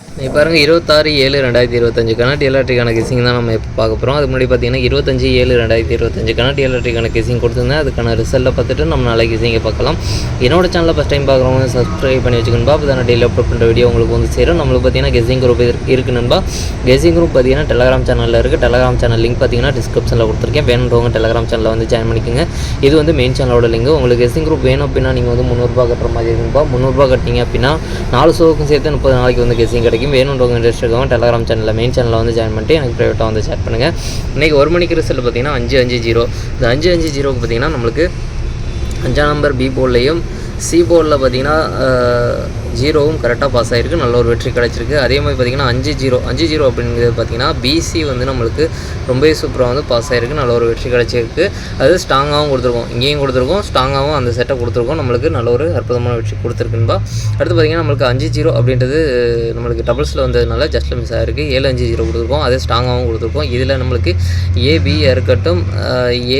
இப்போ பாருங்கள் இருபத்தாறு ஏழு ரெண்டாயிரத்தி இருபத்தஞ்சுக்கான டிஎல்ஆர்டிக்கான கிசிங் தான் நம்ம இப்போ பார்க்க போகிறோம் அதுக்கு முன்னாடி பார்த்தீங்கன்னா இருபத்தஞ்சு ஏழு ரெண்டாயிரத்தி இருபத்தஞ்சுக்கான டிஎல்ஆர்டிக்கான கெஸிங் கொடுத்துருந்தேன். அதுக்கான ரிசல்ட்டை பார்த்துட்டு நம்ம நாளைக்கு கிசிங்கை பார்க்கலாம். என்னோட சேனலில் ஃபஸ்ட் டைம் பார்க்குறவங்க சப்ஸ்கிரைப் பண்ணி வச்சுக்கணும்பா அப்போ தான் டெய்லி அப்லோட் பண்ணுற வீடியோ உங்களுக்கு வந்து சேரும். நம்மளுக்கு பார்த்தீங்கன்னா கெஸிங் குரூப் இருக்கு நண்பா. கெஸிங் குரூப் பார்த்தீங்கன்னா டெலகிராம் சேனலில் இருக்குது டெலகிராம் சேனல் லிங்க் பார்த்தீங்கன்னா டிஸ்கிரிப்ஷனில் கொடுத்துருக்கேன். வேணுன்றவங்க டெலகிராம் சேனலில் வந்து ஜாயின் பண்ணிக்கோங்க. இது வந்து மெயின் சேனலோட லிங்க் உங்களுக்கு கெஸிங் குரூப் வேணும் அப்படின்னா நீங்கள் வந்து முந்நூறுரூபா கட்டுற மாதிரி இருக்கும்பா முந்நூறுரூபா கட்டிங்க அப்படின்னா நாலு ஷோவுக்கும் சேர்த்து முப்பது நாளைக்கு வந்து கெஸிங் கிடைக்கும். வேணுன்றவங்க இன்ட்ரெஸ்ட் இருக்கவங்க டெலகிராம் சேனலில் மெயின் சேனலில் வந்து ஜாயின் பண்ணிட்டு எனக்கு ப்ரைவேட்டாக வந்து சேட் பண்ணுங்கள் இன்றைக்கி ஒரு மணிக்கு ரிசல்ட் பார்த்தீங்கன்னா அஞ்சு அஞ்சு ஜீரோ இந்த அஞ்சு அஞ்சு ஜீரோக்கு பார்த்தீங்கன்னா நம்மளுக்கு அஞ்சாம் நம்பர் பி போர்ட்லேயும் சி போர்டில் பார்த்தீங்கன்னா ஜீரோவும் கரெக்டாக பாஸ் ஆகிருக்கு நல்ல ஒரு வெற்றி கிடச்சிருக்கு. அதே மாதிரி பார்த்திங்கன்னா அஞ்சு ஜீரோ அஞ்சு ஜீரோ அப்படிங்கிறது பார்த்தீங்கன்னா பிசி வந்து நம்மளுக்கு ரொம்பவே சூப்பராக வந்து பாஸ் ஆகிருக்கு நல்ல ஒரு வெற்றி கிடச்சிருக்கு. அது ஸ்ட்ராங்காகவும் கொடுத்துருக்கோம். இங்கேயும் கொடுத்துருக்கோம். ஸ்ட்ராங்காகவும் அந்த செட்டை கொடுத்துருக்கோம். நம்மளுக்கு நல்ல ஒரு அற்புதமான வெற்றி கொடுத்துருக்குன்பா அடுத்து பார்த்தீங்கன்னா நம்மளுக்கு அஞ்சு ஜீரோ அப்படின்றது நம்மளுக்கு டபுள்ஸில் வந்ததுனால ஜஸ்ட்டில் மிஸ் ஆகிருக்கு ஏழு அஞ்சு ஜீரோ கொடுத்துருக்கோம். அதே ஸ்ட்ராங்காகவும் கொடுத்துருக்கோம். இதில் நம்மளுக்கு ஏபியாக இருக்கட்டும்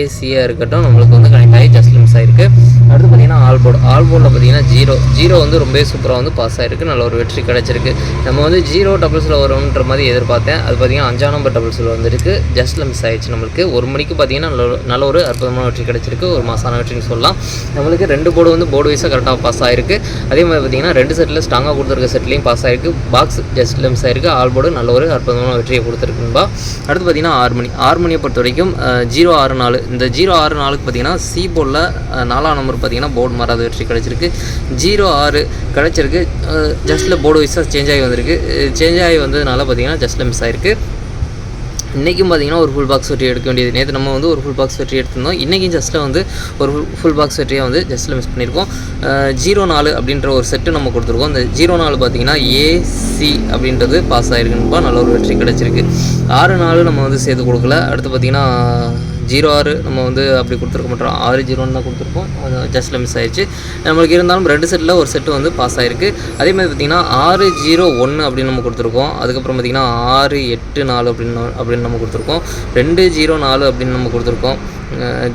ஏசியாக இருக்கட்டும் நம்மளுக்கு வந்து கனெக்ட் ஆகி ஜஸ்ட்டில் மிஸ் ஆகிருக்கு அடுத்து பார்த்தீங்கன்னா ஆல் போர்டு ஆல் போர்டில் பார்த்தீங்கன்னா ஜீரோ ஜீரோ வந்து ரொம்பவே சூப்பராக வந்து பாஸ் ஆகிருக்கு நல்ல ஒரு வெற்றி கிடச்சிருக்கு. நம்ம வந்து ஜீரோ டபுள்ஸில் வரும்ன்ற மாதிரி எதிர்பார்த்தேன். அது பார்த்தீங்கன்னா அஞ்சாம் நம்பர் டபுள்ஸில் வந்துருக்கு. ஜஸ்ட்டில் மிஸ் ஆயிடுச்சு நம்மளுக்கு. ஒரு மணிக்கு பார்த்தீங்கன்னா நல்ல ஒரு- நல்ல ஒரு அற்புதமான வெற்றி கிடச்சிருக்கு. ஒரு மாசான வெற்றின்னு சொல்லலாம். நம்மளுக்கு ரெண்டு போர்டு வந்து போர்டு வைஸாக கரெக்டாக பாஸ் ஆகிருக்கு அதே மாதிரி பார்த்தீங்கன்னா ரெண்டு செட்டில் ஸ்ட்ராங்காக கொடுத்துருக்க செட்லேயும் பாஸ் ஆகிருக்கு பாக்ஸ் ஜஸ்ட்டில் மிஸ் ஆகிருக்கு ஆல் போர்டு நல்ல ஒரு அற்புதமான வெற்றியை கொடுத்துருக்குன்பா அடுத்து பார்த்தீங்கன்னா ஆறு மணி ஆறு மணியை பொறுத்த வரைக்கும் ஜீரோ ஆறு நாலு. இந்த ஜீரோ ஆறு நாளுக்கு பார்த்தீங்கன்னா சி போர்டில் நாலாம் நம்பர் பார்த்தீங்கன்னா போர்டு மாறாத வெற்றி கிடச்சிருக்கு. ஜீரோ ஆறு கிடச்சிருக்கு. ஜஸ்ட்டில் போர்டு வைஸாக சேஞ்ச் ஆகி வந்திருக்கு. சேஞ்ச் ஆகி வந்ததுனால பார்த்தீங்கன்னா ஜஸ்ட்டில் மிஸ் ஆயிருக்கு. இன்றைக்கும் பார்த்தீங்கன்னா ஒரு ஃபுல் பாக்ஸ் வெற்றி எடுக்க வேண்டியது. நேற்று நம்ம வந்து ஒரு ஃபுல் பாக்ஸ் வெற்றி எடுத்திருந்தோம். இன்றைக்கும் ஜஸ்ட்டில் வந்து ஒரு ஃபுல் பாக்ஸ் வெற்றியாக வந்து ஜஸ்ட்டில் மிஸ் பண்ணியிருக்கோம். ஜீரோ நாலு அப்படின்ற ஒரு செட்டு நம்ம கொடுத்துருக்கோம். இந்த ஜீரோ நாலு பார்த்தீங்கன்னா ஏசி அப்படின்றது பாஸ் ஆகிருக்குன்னுப்பா நல்ல ஒரு வெற்றி கிடச்சிருக்கு. ஆறு நாலு நம்ம வந்து சேர்த்து கொடுக்கல. அடுத்து பார்த்தீங்கன்னா ஜீரோ ஆறு நம்ம வந்து அப்படி கொடுத்துருக்க மாட்டோம். ஆறு ஜீரோன்னு தான் கொடுத்துருப்போம். ஜஸ்ட்டில் மிஸ் ஆயிடுச்சு. நம்மளுக்கு இருந்தாலும் ரெண்டு செட்டில் ஒரு செட்டு வந்து பாஸ் ஆயிருக்கு. அதே மாதிரி பார்த்தீங்கன்னா ஆறு ஜீரோ ஒன்று அப்படின்னு நம்ம கொடுத்துருக்கோம். அதுக்கப்புறம் பார்த்திங்கன்னா ஆறு எட்டு நாலு அப்படின்னு அப்படின்னு நம்ம கொடுத்துருக்கோம். ரெண்டு ஜீரோ நாலு அப்படின்னு நம்ம கொடுத்துருக்கோம்.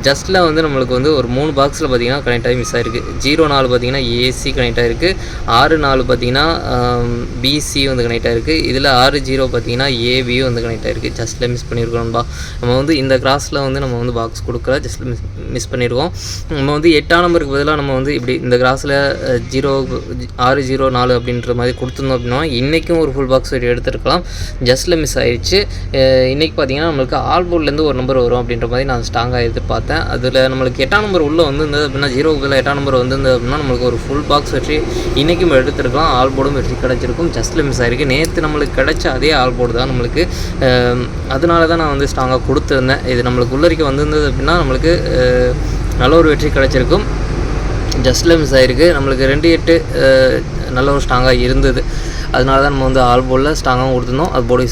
ஜஸ்ட்டில் வந்து நம்மளுக்கு வந்து ஒரு மூணு பாக்ஸில் பார்த்தீங்கன்னா கனெக்ட் ஆகி மிஸ் ஆயிருக்கு. ஜீரோ நாலு பார்த்தீங்கன்னா ஏசி கனெக்ட் ஆகிருக்கு ஆறு நாலு பார்த்தீங்கன்னா பிசி வந்து கனெக்ட் ஆகிருக்கு இதில் ஆறு ஜீரோ பார்த்தீங்கன்னா ஏபியும் வந்து கனெக்ட் ஆகிருக்கு ஜஸ்ட்டில் மிஸ் பண்ணியிருக்கோம்பா நம்ம வந்து இந்த கிராஸில் வந்து நம்ம வந்து பாக்ஸ் கொடுக்கல ஜஸ்ட் மிஸ் மிஸ் பண்ணியிருக்கோம் நம்ம வந்து எட்டாம் நம்பருக்கு பதிலாக நம்ம வந்து இப்படி இந்த கிராஸில் ஜீரோ ஆறு ஜீரோ நாலு அப்படின்ற மாதிரி கொடுத்துருந்தோம் அப்படின்னா இன்றைக்கும் ஒரு ஃபுல் பாக்ஸ் எடுத்துருக்கலாம். ஜஸ்ட்டில் மிஸ் ஆயிடுச்சு. இன்றைக்கி பார்த்தீங்கன்னா நம்மளுக்கு ஆல் போர்ட்லேருந்து ஒரு நம்பர் வரும் அப்படின்ற மாதிரி நான் ஸ்ட்ராங்காக எதிர்பார்த்தேன். அதில் நம்மளுக்கு எட்டாம் நம்பர் உள்ளே வந்திருந்தது அப்படின்னா ஜீரோக்கு பதிலாக எட்டாம் நம்பர் வந்திருந்தது அப்படின்னா நம்மளுக்கு ஒரு ஃபுல் பாக்ஸ் வெற்றி இன்றைக்கும் எடுத்துருக்கலாம். ஆல் போர்டும் வெற்றி கிடச்சிருக்கும். ஜஸ்ட்டில் மிஸ் ஆயிருக்கு. நேற்று நம்மளுக்கு கிடச்ச அதே ஆல் போர்டு தான் நம்மளுக்கு. அதனால தான் நான் வந்து ஸ்ட்ராங்காக கொடுத்துருந்தேன். இது நம்மளுக்கு வரைக்கும் வந்திருந்தது அப்படின்னா நம்மளுக்கு நல்ல ஒரு வெற்றி கிடச்சிருக்கும். ஜஸ்ட்டில் மிஸ் ஆகிருக்கு நம்மளுக்கு ரெண்டு எட்டு நல்ல ஒரு ஸ்ட்ராங்காக இருந்தது. அதனால தான் நம்ம வந்து ஆல் போலில் ஸ்ட்ராங்காகவும் கொடுத்துருந்தோம். அது போர்டு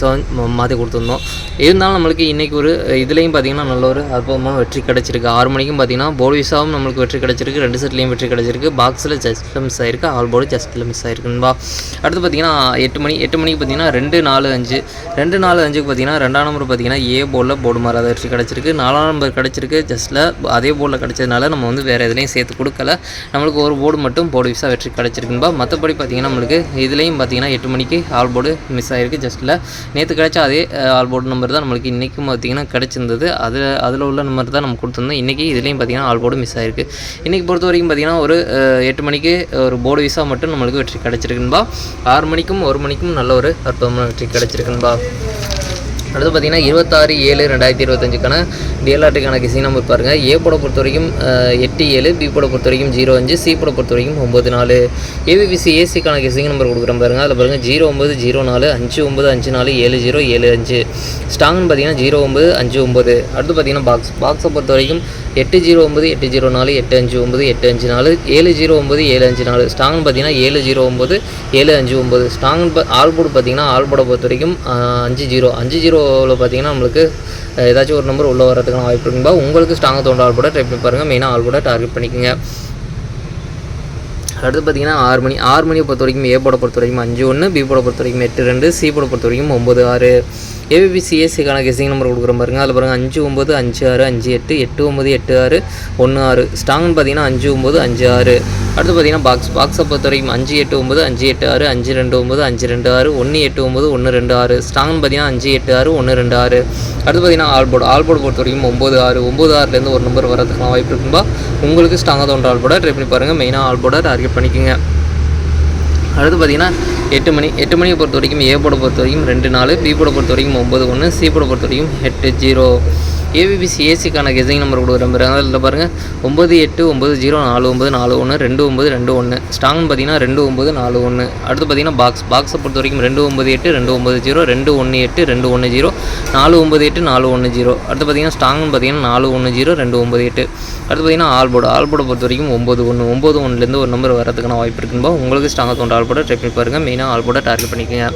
மாற்றி கொடுத்துருந்தோம். இருந்தாலும் நம்மளுக்கு இன்றைக்கி ஒரு இதுலேயும் பார்த்தீங்கன்னா நல்ல ஒரு அற்புதமான வெற்றி கிடச்சிருக்கு. ஆறு மணிக்கும் பார்த்தீங்கன்னா போர்டு நம்மளுக்கு வெற்றி கிடச்சிருக்கு. ரெண்டு செட்லேயும் வெற்றி கிடச்சிருக்கு. பாக்ஸில் ஜஸ்ட் மிஸ் ஆயிருக்கு. ஆல் போர்டு ஜஸ்ட்டில் மிஸ் ஆயிருக்குன்பா அடுத்து பார்த்தீங்கன்னா எட்டு மணி எட்டு மணிக்கு பார்த்தீங்கன்னா ரெண்டு நாலு அஞ்சு. ரெண்டு நாலு அஞ்சுக்கு பார்த்தீங்கன்னா ரெண்டாம் நம்பர் பார்த்தீங்கன்னா ஏ போர்டில் போர்டு மாறாத வெற்றி கிடச்சிருக்கு. நாலாம் நம்பர் கிடச்சிருக்கு ஜஸ்ட்டில் அதே போர்டில் கிடச்சதுனால நம்ம வந்து வேறு எதுலேயும் சேர்த்து கொடுக்கல. நம்மளுக்கு ஒரு போர்டு மட்டும் போர்டு வெற்றி கிடச்சிருக்குன்பா மற்றபடி பார்த்தீங்கன்னா நம்மளுக்கு இதுலேயும் பார்த்தீங்கன்னா எட்டு மணிக்கு ஆல் போர்டு மிஸ் ஆகிருக்கு ஜஸ்ட்டில் நேற்று கிடச்ச அதே ஆல் போர்டு நம்பர் தான் நம்மளுக்கு இன்றைக்கும் பார்த்தீங்கன்னா கிடச்சிருந்தது. அதில் அதில் உள்ள நம்பர் தான் நம்ம கொடுத்துருந்தோம். இன்றைக்கி இதுலேயும் பார்த்தீங்கன்னா ஆல் போர்டு மிஸ் ஆகிருக்கு இன்றைக்கி பொறுத்த வரைக்கும் பார்த்தீங்கன்னா ஒரு எட்டு மணிக்கு ஒரு போர்டு விசா மட்டும் நம்மளுக்கு வெற்றி கிடச்சிருக்குன்பா. ஆறு மணிக்கும் ஒரு மணிக்கும் நல்ல ஒரு அற்புதமான வெற்றி கிடச்சிருக்குன்பா. அடுத்து பார்த்தீங்கன்னா இருபத்தாறு ஏழு ரெண்டாயிரத்தி இருபத்தஞ்சுக்கான டிஎல்ஆர்டிக்கான கிசி நம்பர் பாருங்கள் ஏ போட பொறுத்த வரைக்கும் எட்டு ஏழு பி போட பொறுத்த வரைக்கும் ஜீரோ அஞ்சு சி போட பொறுத்த வரைக்கும் ஒம்பது நாலு ஏபிபிசி ஏசிக்கான கிசிங் நம்பர் கொடுக்குறேன் பாருங்கள் அதில் பாருங்கள் ஜீரோ ஒம்பது ஜீரோ நாலு அஞ்சு ஒம்பது அஞ்சு நாலு ஏழு ஜீரோ ஏழு அஞ்சு. ஸ்டாங்னு பார்த்தீங்கன்னா ஜீரோ ஒம்பது அஞ்சு ஒம்பது அடுத்து பார்த்தீங்கன்னா பாக்ஸ் பாக்ஸை பொறுத்த வரைக்கும் எட்டு ஜீரோ ஒம்பது எட்டு ஜீரோ நாலு எட்டு அஞ்சு ஒம்பது எட்டு அஞ்சு நாலு. ஏழு ஜீரோ ஒம்பது ஏழு அஞ்சு நாலு. ஸ்டாங்னு பார்த்தீங்கன்னா ஏழு ஜீரோ ஒம்பது ஏழு அஞ்சு ஒம்பது ஸ்டாங் ஆல்போர்டு பார்த்தீங்கன்னா ஆல்போர்டை பொறுத்த வரைக்கும் அஞ்சு ஜீரோ. அஞ்சு ஜீரோ ஜீரோவில் பார்த்தீங்கன்னா நம்மளுக்கு ஏதாச்சும் ஒரு நம்பர் உள்ளே வரதுக்கான வாய்ப்பு இருக்கும்பா உங்களுக்கு ஸ்ட்ராங்காக தோன்ற ஆள் கூட ட்ரை பண்ணி பாருங்கள் மெயினாக ஆள் கூட டார்கெட் பண்ணிக்கோங்க. அடுத்து பார்த்தீங்கன்னா ஆறு மணி ஆறு மணியை பொறுத்த வரைக்கும் ஏ போட பொறுத்த வரைக்கும் அஞ்சு ஒன்று பி போட பொறுத்த வரைக்கும் எட்டு ரெண்டு சி போட பொறுத்த வரைக்கும் ஒம்பது ஆறு. ஏபிபி சிஎஸ்சிக்கான கெஸிங் நம்பர் கொடுக்குற பாருங்க. அதில் பாருங்கள் அஞ்சு ஒம்பது அஞ்சு ஆறு அஞ்சு எட்டு எட்டு ஒம்பது எட்டு ஆறு ஒன்று ஆறு. ஸ்ட்ராங்னு பார்த்தீங்கன்னா அஞ்சு ஒம்பது அஞ்சு ஆறு. அடுத்து பார்த்தீங்கன்னா பாக்ஸ் பாக்ஸை பொறுத்த வரைக்கும் அஞ்சு எட்டு ஒம்பது அஞ்சு எட்டு ஆறு அஞ்சு ரெண்டு ஒம்பது அஞ்சு ரெண்டு ஆறு ஒன்று எட்டு ஒம்பது ஒன்று ரெண்டு ஆறு. ஸ்ட்ராங்னு பார்த்தீங்கன்னா அஞ்சு எட்டு ஆறு ஒன்று ரெண்டு ஆறு. அடுத்து பார்த்தீங்கன்னா ஆல்போர்டு ஆல்போர்டு பொறுத்த வரைக்கும் ஒம்பது ஆறு. ஒம்பது ஆறுலேருந்து ஒரு நம்பர் வரதுக்கான வாய்ப்பு இருக்கும்பா. உங்களுக்கு ஸ்ட்ராங்காக தோன்ற ஆல்போர்டை ட்ரை பண்ணி பாருங்கள் மெயினாக ஆல்போர்டை டார்கெட் பண்ணிக்கோங்க. அடுத்து பார்த்தீங்கன்னா எட்டு மணி எட்டு மணியை பொறுத்த வரைக்கும் ஏ போட பொறுத்த வரைக்கும் ரெண்டு நாலு பி போட பொறுத்த வரைக்கும் ஒம்பது ஒன்று சி போட பொறுத்த வரைக்கும் எட்டு ஜீரோ ஏபிபிசி ஏசிக்கான கெசிங் நம்பர் கொடுக்குற அதில் பாருங்கள் ஒம்பது எட்டு ஒம்பது ஜீரோ நாலு ஒம்பது நாலு ஒன்று ரெண்டு ஒம்பது ரெண்டு ஒன்று. ஸ்ட்ராங்னு பார்த்தீங்கன்னா ரெண்டு ஒம்பது நாலு ஒன்று. அடுத்து பார்த்தீங்கன்னா பாக்ஸ் பாக்ஸை பொறுத்த வரைக்கும் ரெண்டு ஒம்பது எட்டு ரெண்டு ஒம்பது ஜீரோ ரெண்டு ஒன்று எட்டு ரெண்டு ஒன்று ஜீரோ நாலு ஒம்பது எட்டு நாலு ஒன்று ஜீரோ. அடுத்து பார்த்தீங்கன்னா ஸ்ட்ராங்னு பார்த்தீங்கன்னா நாலு ஒன்று ஜீரோ ரெண்டு ஒம்பது எட்டு. அடுத்து பார்த்தீங்கன்னா ஆல்போர்டு ஆல்போர்டை பொறுத்த வரைக்கும் ஒம்பது ஒன்று. ஒம்பது ஒன்றுலேருந்து ஒரு நம்பர் வரதுக்கான வாய்ப்பு இருக்குன்பா உங்களுக்கு ஸ்ட்ராங்காக தோன்ற ஆல்போர்டை ட்ரை பண்ணி பாருங்கள் மெயினாக ஆல்போர்டை டார்கெட் பண்ணிக்கோங்க.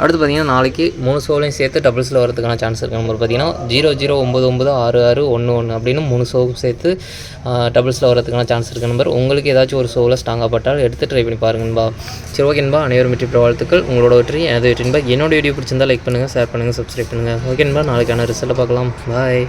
அடுத்து பார்த்தீங்கன்னா நாளைக்கு மூணு ஷோலையும் சேர்த்து டபுள்ஸில் வரதுக்கான சான்ஸ் இருக்குது நம்பர் பார்த்தீங்கன்னா ஜீரோ ஜீரோ ஒம்பது ஒம்பது ஆறு ஆறு ஒன்று ஒன்று அப்படின்னு மூணு ஷோவும் சேர்த்து டபுள்ஸில் வரதுக்கான சான்ஸ் இருக்குது நம்பர் உங்களுக்கு ஏதாச்சும் ஒரு ஷோவில் ஸ்ட்ராங்காக பட்டால் எடுத்து ட்ரை பண்ணி பாருங்கன்பா சரி ஓகேன்பா அனைவரும் வெற்றி பெற வாழ்த்துக்கள். உங்களோட வெற்றி எனது வெற்றின்பா என்னோட வீடியோ பிடிச்சிருந்தால் லைக் பண்ணுங்கள் ஷேர் பண்ணுங்கள் சப்ஸ்கிரைப் பண்ணுங்கள் ஓகேன்பா நாளைக்கான ரிசல்ட்டை பார்க்கலாம். பாய்